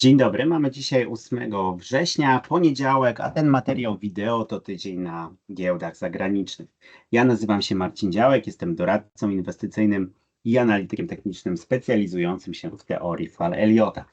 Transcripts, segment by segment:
Dzień dobry, mamy dzisiaj 8 września, poniedziałek, a ten materiał wideo to tydzień na giełdach zagranicznych. Ja nazywam się Marcin Działek, jestem doradcą inwestycyjnym i analitykiem technicznym specjalizującym się w teorii fal Eliota.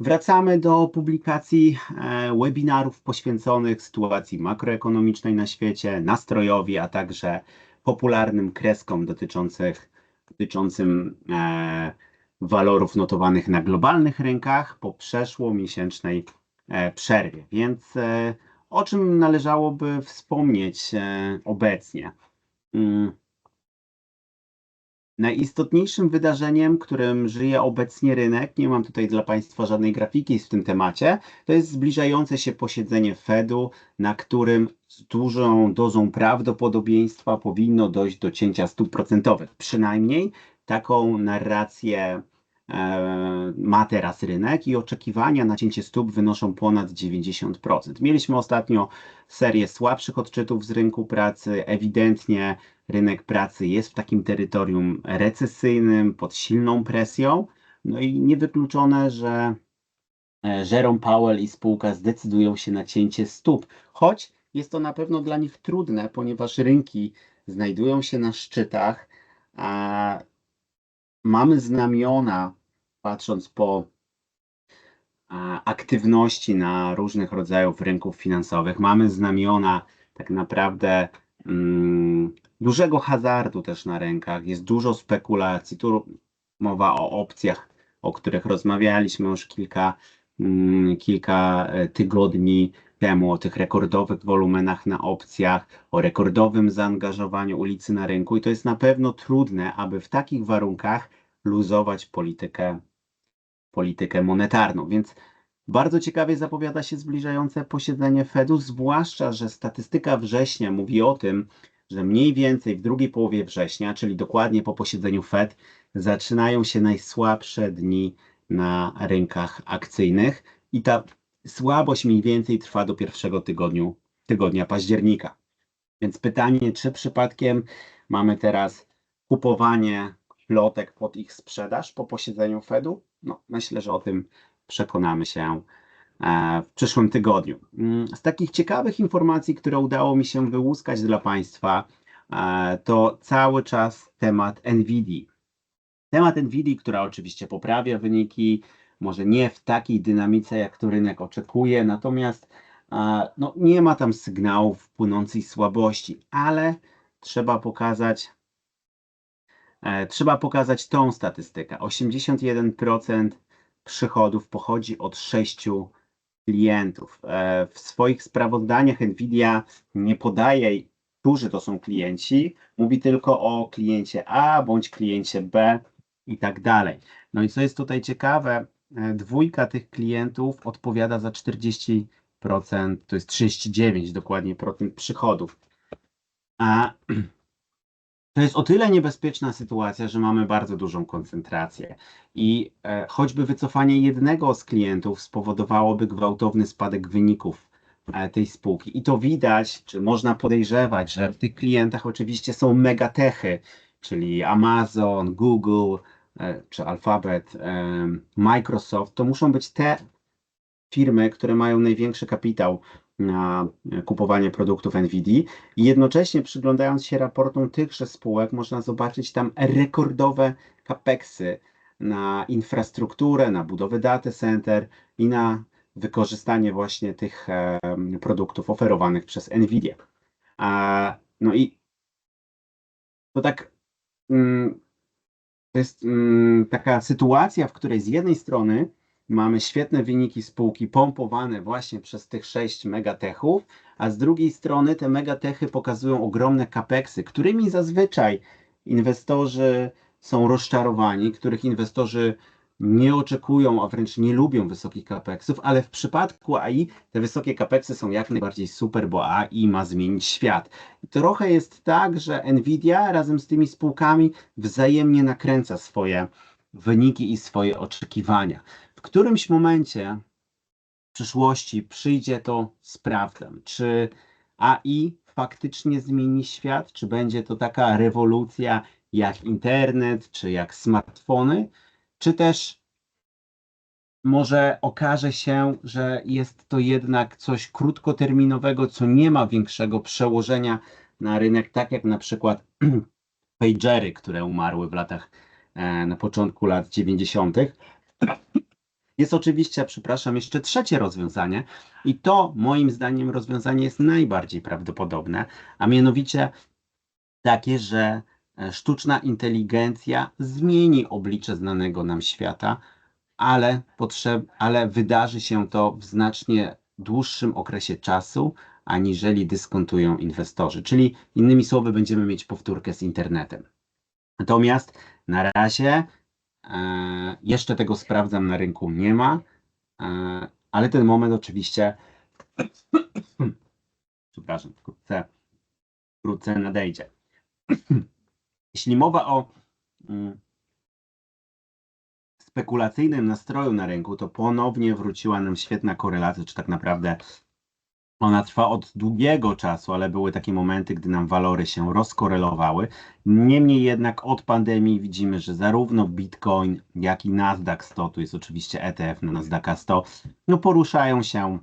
Wracamy do publikacji e, webinarów poświęconych sytuacji makroekonomicznej na świecie, nastrojowi, a także popularnym kreskom dotyczących, dotyczącym e, walorów notowanych na globalnych rynkach po przeszłomiesięcznej e, przerwie. Więc e, o czym należałoby wspomnieć e, obecnie? Mm. Najistotniejszym wydarzeniem, którym żyje obecnie rynek, nie mam tutaj dla Państwa żadnej grafiki w tym temacie, to jest zbliżające się posiedzenie Fedu, na którym z dużą dozą prawdopodobieństwa powinno dojść do cięcia stóp procentowych. Przynajmniej taką narrację ma teraz rynek i oczekiwania na cięcie stóp wynoszą ponad 90%. Mieliśmy ostatnio serię słabszych odczytów z rynku pracy. Ewidentnie rynek pracy jest w takim terytorium recesyjnym, pod silną presją. No i niewykluczone, że e, Jerome Powell i spółka zdecydują się na cięcie stóp, choć jest to na pewno dla nich trudne, ponieważ rynki znajdują się na szczytach, a mamy znamiona, patrząc po aktywności na różnych rodzajów rynków finansowych, mamy znamiona tak naprawdę mm, dużego hazardu też na rynkach, jest dużo spekulacji. Tu mowa o opcjach, o których rozmawialiśmy już kilka, mm, kilka e, tygodni temu, o tych rekordowych wolumenach na opcjach, o rekordowym zaangażowaniu ulicy na rynku i to jest na pewno trudne, aby w takich warunkach luzować politykę, politykę monetarną. Więc bardzo ciekawie zapowiada się zbliżające posiedzenie Fedu, zwłaszcza, że statystyka września mówi o tym, że mniej więcej w drugiej połowie września, czyli dokładnie po posiedzeniu Fed, zaczynają się najsłabsze dni na rynkach akcyjnych i ta słabość mniej więcej trwa do pierwszego tygodniu, tygodnia października. Więc pytanie, czy przypadkiem mamy teraz kupowanie plotek pod ich sprzedaż po posiedzeniu Fedu? No, myślę, że o tym przekonamy się e, w przyszłym tygodniu. Mm, z takich ciekawych informacji, które udało mi się wyłuskać dla Państwa, e, to cały czas temat NVIDII. Temat NVIDII, która oczywiście poprawia wyniki, może nie w takiej dynamice, jak to rynek oczekuje, natomiast e, no, nie ma tam sygnałów płynącej słabości, ale trzeba pokazać, trzeba pokazać tą statystykę. 81% przychodów pochodzi od sześciu klientów. E, w swoich sprawozdaniach Nvidia nie podaje, którzy to są klienci, mówi tylko o kliencie A bądź kliencie B i tak dalej. No i co jest tutaj ciekawe, e, dwójka tych klientów odpowiada za 40%, to jest 39 dokładnie procent przychodów. A To jest o tyle niebezpieczna sytuacja, że mamy bardzo dużą koncentrację i e, choćby wycofanie jednego z klientów spowodowałoby gwałtowny spadek wyników e, tej spółki. I to widać, czy można podejrzewać, że w tych klientach oczywiście są megatechy, czyli Amazon, Google e, czy Alphabet, Microsoft. To muszą być te firmy, które mają największy kapitał na kupowanie produktów NVIDII i jednocześnie przyglądając się raportom tychże spółek można zobaczyć tam rekordowe capexy na infrastrukturę, na budowę data center i na wykorzystanie właśnie tych produktów oferowanych przez NVIDIA. No i to tak mm, to jest mm, taka sytuacja, w której z jednej strony mamy świetne wyniki spółki pompowane właśnie przez tych sześć megatechów, a z drugiej strony te megatechy pokazują ogromne capeksy, którymi zazwyczaj inwestorzy są rozczarowani, których inwestorzy nie oczekują, a wręcz nie lubią wysokich capeksów, ale w przypadku AI te wysokie capeksy są jak najbardziej super, bo AI ma zmienić świat. Trochę jest tak, że Nvidia razem z tymi spółkami wzajemnie nakręca swoje wyniki i swoje oczekiwania. W którymś momencie w przyszłości przyjdzie to z prawdą. Czy AI faktycznie zmieni świat? Czy będzie to taka rewolucja jak internet, czy jak smartfony? Czy też może okaże się, że jest to jednak coś krótkoterminowego, co nie ma większego przełożenia na rynek, tak jak na przykład pagery, które umarły w latach, e, na początku lat 90. Jest oczywiście, przepraszam, jeszcze trzecie rozwiązanie i to moim zdaniem rozwiązanie jest najbardziej prawdopodobne, a mianowicie takie, że e, sztuczna inteligencja zmieni oblicze znanego nam świata, ale, potrzeb, ale wydarzy się to w znacznie dłuższym okresie czasu, aniżeli dyskontują inwestorzy. Czyli innymi słowy, będziemy mieć powtórkę z internetem. Natomiast na razie jeszcze tego sprawdzam na rynku nie ma, e, ale ten moment oczywiście przepraszam, wkrótce, wkrótce nadejdzie. Jeśli mowa o mm, spekulacyjnym nastroju na rynku, to ponownie wróciła nam świetna korelacja, czy tak naprawdę ona trwa od długiego czasu, ale były takie momenty, gdy nam walory się rozkorelowały. Niemniej jednak od pandemii widzimy, że zarówno Bitcoin, jak i Nasdaq 100, tu jest oczywiście ETF na Nasdaqa 100, no poruszają się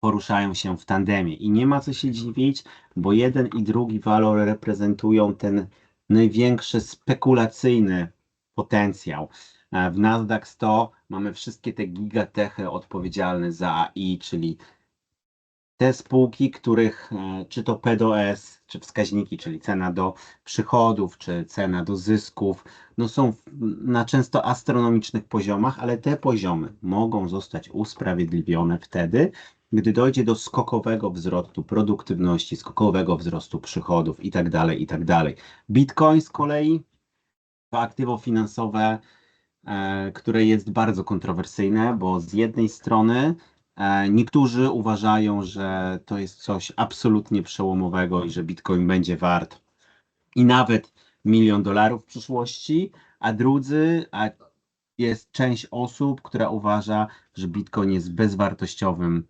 poruszają się w tandemie i nie ma co się dziwić, bo jeden i drugi walor reprezentują ten największy spekulacyjny potencjał. E, W Nasdaq 100 mamy wszystkie te gigatechy odpowiedzialne za AI, czyli te spółki, których e, czy to PDOS, czy wskaźniki, czyli cena do przychodów, czy cena do zysków, no są na często astronomicznych poziomach, ale te poziomy mogą zostać usprawiedliwione wtedy, gdy dojdzie do skokowego wzrostu produktywności, skokowego wzrostu przychodów itd., itd. Bitcoin z kolei to aktywo finansowe, e, które jest bardzo kontrowersyjne, bo z jednej strony niektórzy uważają, że to jest coś absolutnie przełomowego i że Bitcoin będzie wart i nawet milion dolarów w przyszłości, a drudzy, a jest część osób, która uważa, że Bitcoin jest bezwartościowym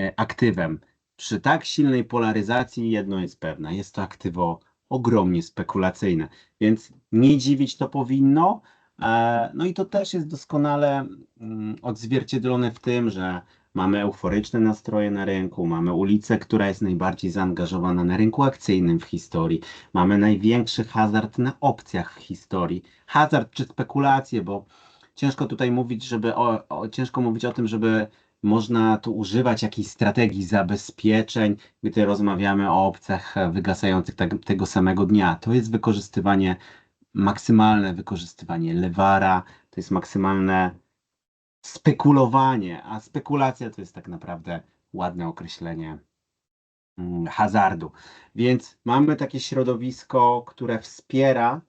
e, aktywem. Przy tak silnej polaryzacji jedno jest pewne, jest to aktywo ogromnie spekulacyjne, więc nie dziwić to powinno. E, No i to też jest doskonale mm, odzwierciedlone w tym, że mamy euforyczne nastroje na rynku, mamy ulicę, która jest najbardziej zaangażowana na rynku akcyjnym w historii, mamy największy hazard na opcjach w historii. Hazard czy spekulacje, bo ciężko tutaj mówić, żeby o, o, ciężko mówić o tym, żeby można tu używać jakiejś strategii zabezpieczeń, gdy rozmawiamy o opcjach wygasających tak, tego samego dnia. To jest wykorzystywanie, maksymalne wykorzystywanie lewara, to jest maksymalne spekulowanie, a spekulacja to jest tak naprawdę ładne określenie mm, hazardu. Więc mamy takie środowisko, które wspiera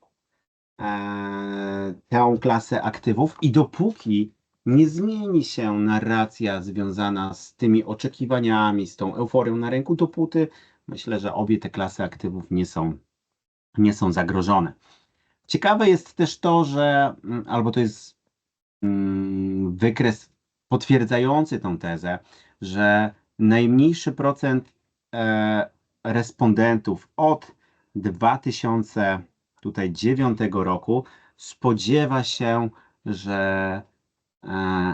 e, tę klasę aktywów i dopóki nie zmieni się narracja związana z tymi oczekiwaniami, z tą euforią na rynku, dopóty myślę, że obie te klasy aktywów nie są, nie są zagrożone. Ciekawe jest też to, że, mm, albo to jest wykres potwierdzający tą tezę, że najmniejszy procent e, respondentów od 2009 roku spodziewa się, że e,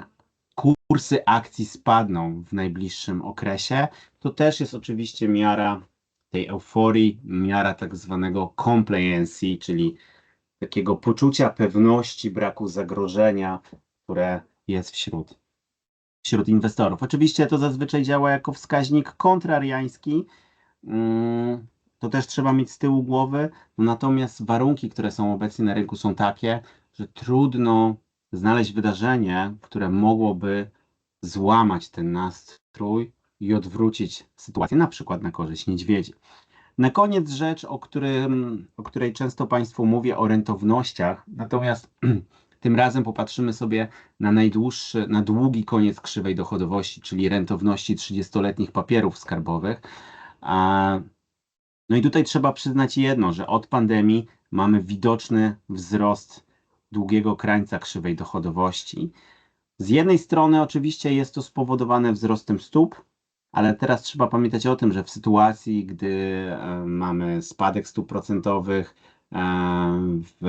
kursy akcji spadną w najbliższym okresie. To też jest oczywiście miara tej euforii, miara tak zwanego compliancy, czyli takiego poczucia pewności, braku zagrożenia, które jest wśród, wśród inwestorów. Oczywiście to zazwyczaj działa jako wskaźnik kontrariański. Mm, To też trzeba mieć z tyłu głowy. Natomiast warunki, które są obecnie na rynku, są takie, że trudno znaleźć wydarzenie, które mogłoby złamać ten nastrój i odwrócić sytuację, na przykład na korzyść niedźwiedzi. Na koniec rzecz, o, którym, o której często Państwu mówię, o rentownościach, natomiast tym razem popatrzymy sobie na najdłuższy, na długi koniec krzywej dochodowości, czyli rentowności 30-letnich papierów skarbowych. A, No i tutaj trzeba przyznać jedno, że od pandemii mamy widoczny wzrost długiego krańca krzywej dochodowości. Z jednej strony oczywiście jest to spowodowane wzrostem stóp, ale teraz trzeba pamiętać o tym, że w sytuacji, gdy e, mamy spadek stóp procentowych, e, w,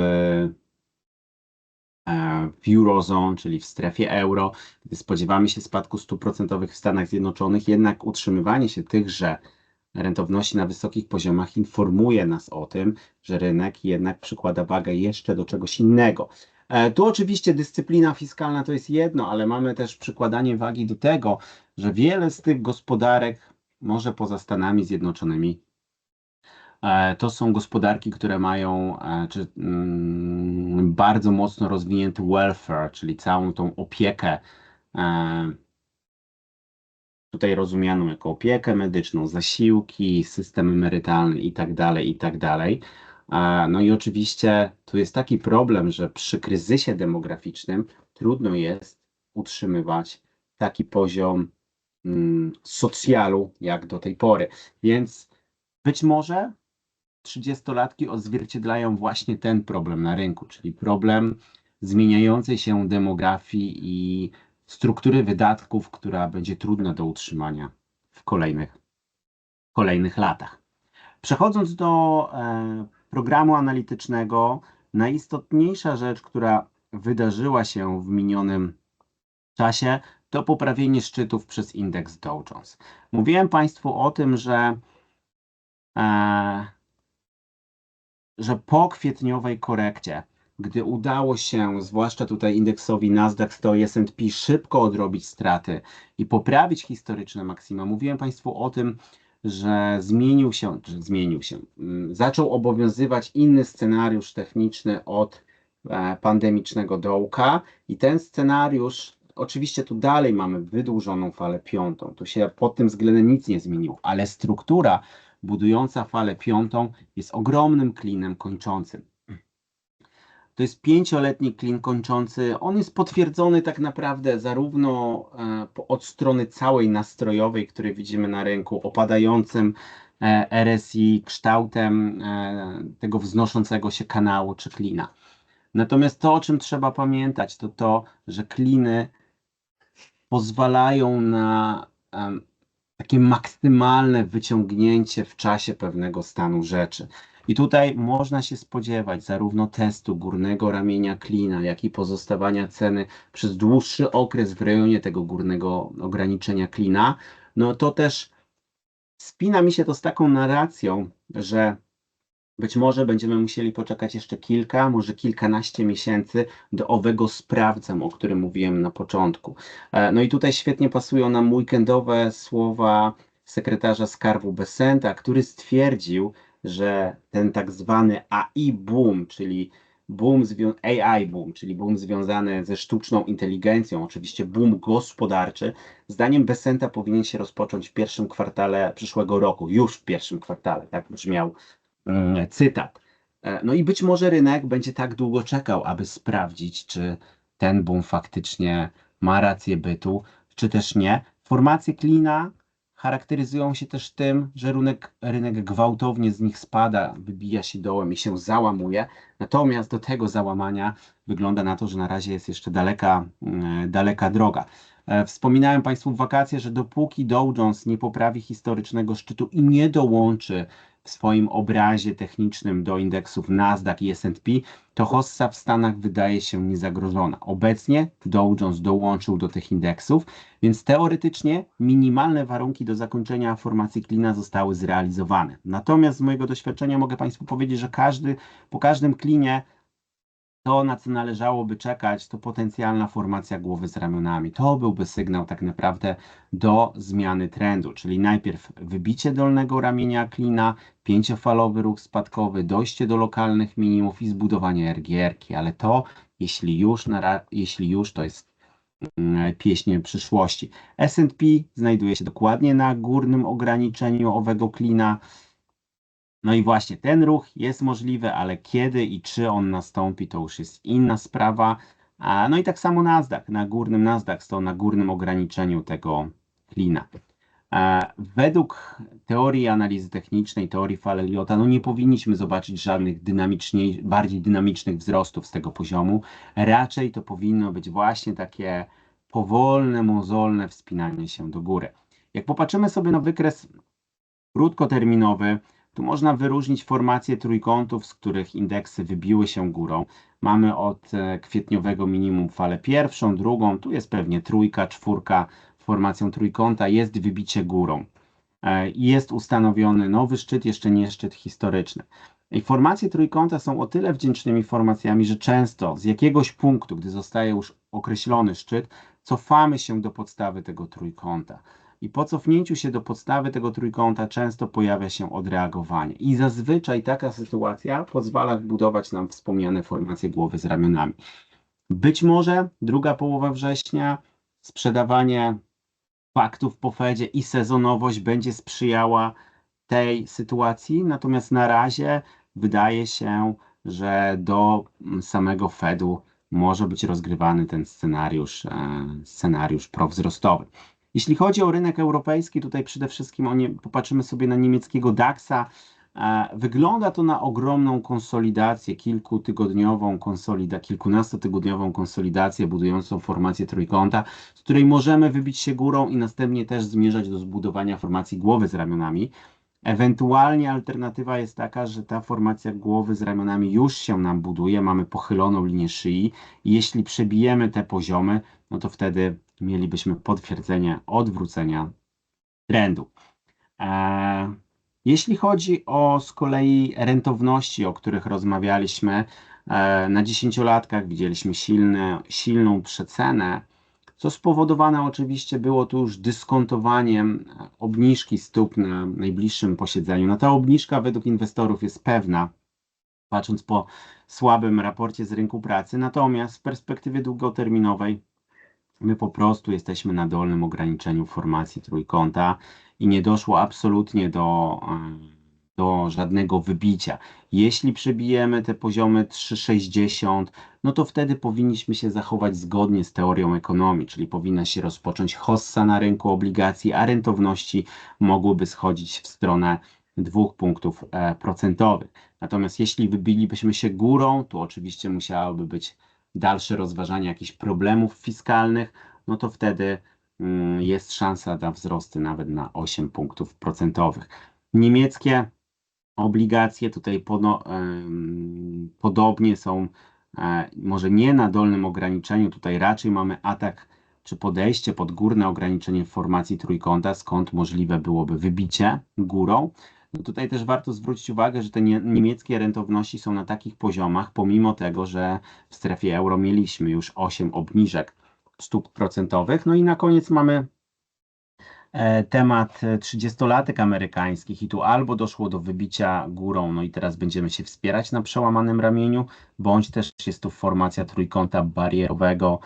e, w Eurozone, czyli w strefie euro, gdy spodziewamy się spadku stóp procentowych w Stanach Zjednoczonych, jednak utrzymywanie się tychże rentowności na wysokich poziomach informuje nas o tym, że rynek jednak przykłada wagę jeszcze do czegoś innego. Tu oczywiście dyscyplina fiskalna to jest jedno, ale mamy też przykładanie wagi do tego, że wiele z tych gospodarek, może poza Stanami Zjednoczonymi, e, to są gospodarki, które mają e, czy, mm, bardzo mocno rozwinięty welfare, czyli całą tą opiekę, e, tutaj rozumianą jako opiekę medyczną, zasiłki, system emerytalny i tak dalej, i tak. E, No i oczywiście tu jest taki problem, że przy kryzysie demograficznym trudno jest utrzymywać taki poziom socjalu jak do tej pory. Więc być może 30-latki odzwierciedlają właśnie ten problem na rynku, czyli problem zmieniającej się demografii i struktury wydatków, która będzie trudna do utrzymania w kolejnych, kolejnych latach. Przechodząc do e, programu analitycznego, najistotniejsza rzecz, która wydarzyła się w minionym czasie, to poprawienie szczytów przez indeks Dow Jones. Mówiłem Państwu o tym, że, e, że po kwietniowej korekcie, gdy udało się, zwłaszcza tutaj indeksowi Nasdaq 100 i S&P szybko odrobić straty i poprawić historyczne maksima, mówiłem Państwu o tym, że zmienił się, że zmienił się, mm, zaczął obowiązywać inny scenariusz techniczny od e, pandemicznego dołka i ten scenariusz, oczywiście tu dalej mamy wydłużoną falę piątą, tu się pod tym względem nic nie zmieniło, ale struktura budująca falę piątą jest ogromnym klinem kończącym. To jest pięcioletni klin kończący. On jest potwierdzony tak naprawdę zarówno e, od strony całej nastrojowej, której widzimy na rynku, opadającym e, RSI, kształtem e, tego wznoszącego się kanału czy klina. Natomiast to, o czym trzeba pamiętać, to to, że kliny pozwalają na em, takie maksymalne wyciągnięcie w czasie pewnego stanu rzeczy. I tutaj można się spodziewać zarówno testu górnego ramienia klina, jak i pozostawania ceny przez dłuższy okres w rejonie tego górnego ograniczenia klina. No to też spina mi się to z taką narracją, że być może będziemy musieli poczekać jeszcze kilka, może kilkanaście miesięcy do owego sprawdzam, o którym mówiłem na początku. E, No i tutaj świetnie pasują nam weekendowe słowa sekretarza skarbu Besenta, który stwierdził, że ten tak zwany AI boom, czyli boom AI boom, czyli boom związany ze sztuczną inteligencją, oczywiście boom gospodarczy, zdaniem Besenta powinien się rozpocząć w pierwszym kwartale przyszłego roku, już w pierwszym kwartale, tak brzmiał cytat. E, No i być może rynek będzie tak długo czekał, aby sprawdzić, czy ten boom faktycznie ma rację bytu, czy też nie. Formacje klina charakteryzują się też tym, że rynek, rynek gwałtownie z nich spada, wybija się dołem i się załamuje. Natomiast do tego załamania wygląda na to, że na razie jest jeszcze daleka, mm, daleka droga. E, Wspominałem Państwu w wakacje, że dopóki Dow Jones nie poprawi historycznego szczytu i nie dołączy swoim obrazie technicznym do indeksów Nasdaq i S&P, to hossa w Stanach wydaje się niezagrożona. Obecnie Dow Jones dołączył do tych indeksów, więc teoretycznie minimalne warunki do zakończenia formacji klina zostały zrealizowane. Natomiast z mojego doświadczenia mogę Państwu powiedzieć, że każdy, po każdym klinie to, na co należałoby czekać, to potencjalna formacja głowy z ramionami. To byłby sygnał tak naprawdę do zmiany trendu, czyli najpierw wybicie dolnego ramienia klina, pięciofalowy ruch spadkowy, dojście do lokalnych minimów i zbudowanie RGR-ki, ale to, jeśli już, jeśli już to jest mm, pieśń przyszłości. S&P znajduje się dokładnie na górnym ograniczeniu owego klina. No i właśnie ten ruch jest możliwy, ale kiedy i czy on nastąpi, to już jest inna sprawa. No i tak samo Nasdaq, na górnym Nasdaq stał na górnym ograniczeniu tego klina. Według teorii analizy technicznej, teorii fal Elliota, no nie powinniśmy zobaczyć żadnych dynamiczniej, bardziej dynamicznych wzrostów z tego poziomu. Raczej to powinno być właśnie takie powolne, mozolne wspinanie się do góry. Jak popatrzymy sobie na wykres krótkoterminowy, Tu można wyróżnić formacje trójkątów, z których indeksy wybiły się górą. Mamy od e, kwietniowego minimum falę pierwszą, drugą, tu jest pewnie trójka, czwórka, formacją trójkąta jest wybicie górą. E, Jest ustanowiony nowy szczyt, jeszcze nie szczyt historyczny. I formacje trójkąta są o tyle wdzięcznymi formacjami, że często z jakiegoś punktu, gdy zostaje już określony szczyt, cofamy się do podstawy tego trójkąta. I po cofnięciu się do podstawy tego trójkąta często pojawia się odreagowanie. I zazwyczaj taka sytuacja pozwala budować nam wspomniane formacje głowy z ramionami. Być może druga połowa września, sprzedawanie faktów po Fedzie i sezonowość będzie sprzyjała tej sytuacji, natomiast na razie wydaje się, że do samego Fedu może być rozgrywany ten scenariusz, e, scenariusz prowzrostowy. Jeśli chodzi o rynek europejski, tutaj przede wszystkim o nie, popatrzymy sobie na niemieckiego DAX-a. E, Wygląda to na ogromną konsolidację, kilkutygodniową konsolida, kilkunastotygodniową konsolidację budującą formację trójkąta, z której możemy wybić się górą i następnie też zmierzać do zbudowania formacji głowy z ramionami. Ewentualnie alternatywa jest taka, że ta formacja głowy z ramionami już się nam buduje, mamy pochyloną linię szyi jeśli przebijemy te poziomy, no to wtedy mielibyśmy potwierdzenie odwrócenia trendu. Eee, jeśli chodzi o z kolei rentowności, o których rozmawialiśmy, e, na dziesięciolatkach widzieliśmy silne, silną przecenę, co spowodowane oczywiście było tu już dyskontowaniem obniżki stóp na najbliższym posiedzeniu. No ta obniżka według inwestorów jest pewna, patrząc po słabym raporcie z rynku pracy, natomiast w perspektywie długoterminowej my po prostu jesteśmy na dolnym ograniczeniu formacji trójkąta i nie doszło absolutnie do, e, do żadnego wybicia. Jeśli przebijemy te poziomy 3,60, no to wtedy powinniśmy się zachować zgodnie z teorią ekonomii, czyli powinna się rozpocząć hossa na rynku obligacji, a rentowności mogłyby schodzić w stronę dwóch punktów e, procentowych. Natomiast jeśli wybilibyśmy się górą, to oczywiście musiałoby być dalsze rozważanie jakichś problemów fiskalnych, no to wtedy mm, jest szansa na wzrosty nawet na 8 punktów procentowych. Niemieckie obligacje tutaj podobnie są, e, może nie na dolnym ograniczeniu, tutaj raczej mamy atak czy podejście pod górne ograniczenie formacji trójkąta, skąd możliwe byłoby wybicie górą. No tutaj też warto zwrócić uwagę, że te nie, niemieckie rentowności są na takich poziomach, pomimo tego, że w strefie euro mieliśmy już 8 obniżek stóp procentowych. No i na koniec mamy e, temat 30-latek amerykańskich i tu albo doszło do wybicia górą, no i teraz będziemy się wspierać na przełamanym ramieniu, bądź też jest tu formacja trójkąta barierowego.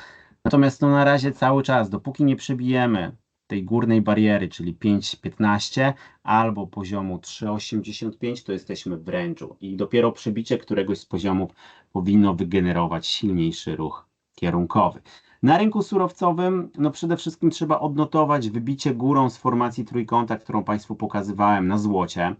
Natomiast no na razie cały czas, dopóki nie przebijemy tej górnej bariery, czyli 5,15 albo poziomu 3,85, to jesteśmy w range'u i dopiero przebicie któregoś z poziomów powinno wygenerować silniejszy ruch kierunkowy. Na rynku surowcowym, no przede wszystkim trzeba odnotować wybicie górą z formacji trójkąta, którą Państwu pokazywałem na złocie.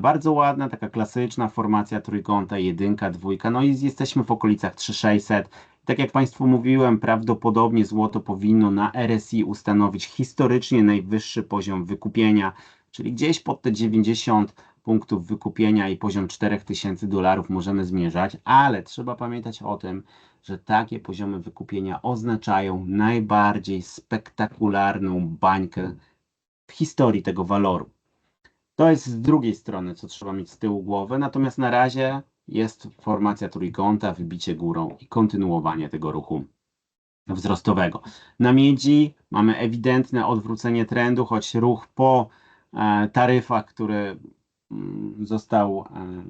Bardzo ładna, taka klasyczna formacja trójkąta, jedynka, dwójka, no i jesteśmy w okolicach 3600. Tak jak Państwu mówiłem, prawdopodobnie złoto powinno na RSI ustanowić historycznie najwyższy poziom wykupienia, czyli gdzieś pod te 90 punktów wykupienia i poziom 4000 dolarów możemy zmierzać, ale trzeba pamiętać o tym, że takie poziomy wykupienia oznaczają najbardziej spektakularną bańkę w historii tego waloru. To jest z drugiej strony, co trzeba mieć z tyłu głowy, natomiast na razie jest formacja trójkąta, wybicie górą i kontynuowanie tego ruchu wzrostowego. Na miedzi mamy ewidentne odwrócenie trendu, choć ruch po e, taryfach, który mm, został e,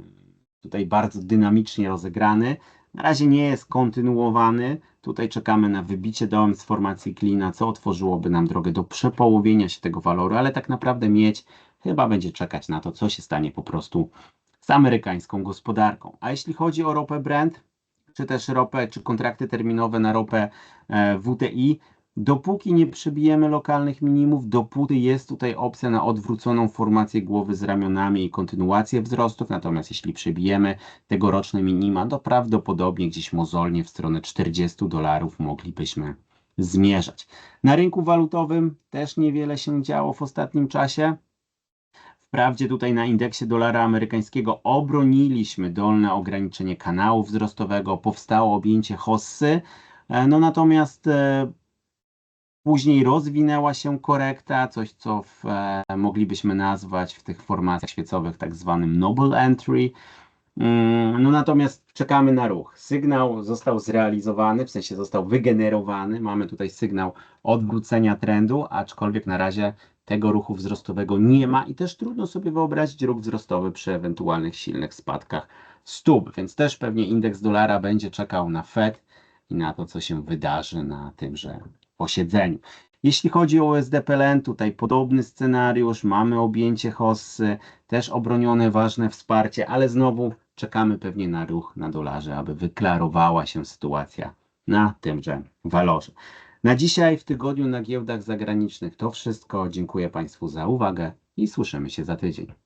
tutaj bardzo dynamicznie rozegrany, na razie nie jest kontynuowany. Tutaj czekamy na wybicie dołem z formacji klina, co otworzyłoby nam drogę do przepołowienia się tego waloru, ale tak naprawdę mieć chyba będzie czekać na to, co się stanie po prostu z amerykańską gospodarką. A jeśli chodzi o ropę Brent, czy też ropę, czy kontrakty terminowe na ropę e, WTI, dopóki nie przebijemy lokalnych minimów, dopóty jest tutaj opcja na odwróconą formację głowy z ramionami i kontynuację wzrostów, natomiast jeśli przebijemy tegoroczne minima, to prawdopodobnie gdzieś mozolnie w stronę 40 dolarów moglibyśmy zmierzać. Na rynku walutowym też niewiele się działo w ostatnim czasie Wprawdzie tutaj na indeksie dolara amerykańskiego obroniliśmy dolne ograniczenie kanału wzrostowego, powstało objęcie hossy, e, no natomiast e, później rozwinęła się korekta, coś co w, e, moglibyśmy nazwać w tych formacjach świecowych tak zwanym noble entry. Mm, No natomiast czekamy na ruch. Sygnał został zrealizowany, w sensie został wygenerowany. Mamy tutaj sygnał odwrócenia trendu, aczkolwiek na razie tego ruchu wzrostowego nie ma i też trudno sobie wyobrazić ruch wzrostowy przy ewentualnych silnych spadkach stóp, więc też pewnie indeks dolara będzie czekał na Fed i na to, co się wydarzy na tymże posiedzeniu. Jeśli chodzi o USD-PLN, tutaj podobny scenariusz, mamy objęcie hossy, też obronione ważne wsparcie, ale znowu czekamy pewnie na ruch na dolarze, aby wyklarowała się sytuacja na tymże walorze. Na dzisiaj w tygodniu na giełdach zagranicznych to wszystko. Dziękuję Państwu za uwagę i słyszymy się za tydzień.